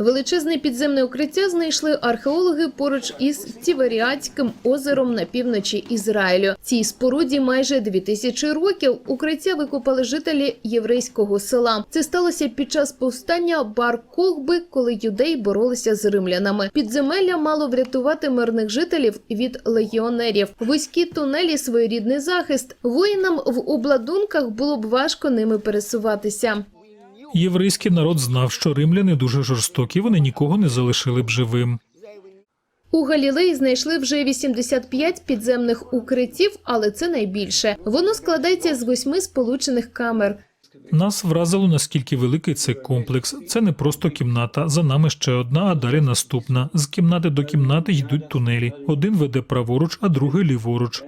Величезне підземне укриття знайшли археологи поруч із Тіверіатським озером на півночі Ізраїлю. Цій споруді майже 2000 років. Укриття викопали жителі єврейського села. Це сталося під час повстання Бар Кохби, коли юдеї боролися з римлянами. Підземелля мало врятувати мирних жителів від легіонерів. Вузькі тунелі своєрідний захист. Воїнам в обладунках було б важко ними пересуватися. Єврейський народ знав, що римляни дуже жорстокі, вони нікого не залишили б живим. У Галілеї знайшли вже 85 підземних укриттів, але це найбільше. Воно складається з восьми сполучених камер. Нас вразило, наскільки великий це комплекс. Це не просто кімната. За нами ще одна, а далі наступна. З кімнати до кімнати йдуть тунелі. Один веде праворуч, а другий ліворуч.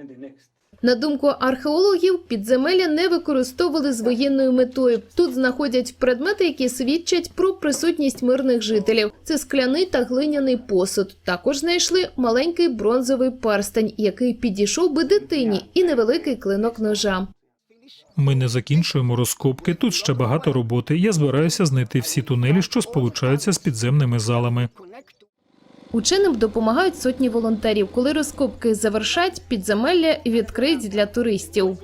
На думку археологів, підземелля не використовували з воєнною метою. Тут знаходять предмети, які свідчать про присутність мирних жителів. Це скляний та глиняний посуд. Також знайшли маленький бронзовий перстень, який підійшов би дитині, і невеликий клинок ножа. Ми не закінчуємо розкопки. Тут ще багато роботи. Я збираюся знайти всі тунелі, що сполучаються з підземними залами. Ученим допомагають сотні волонтерів. Коли розкопки завершать, підземелля відкриють для туристів.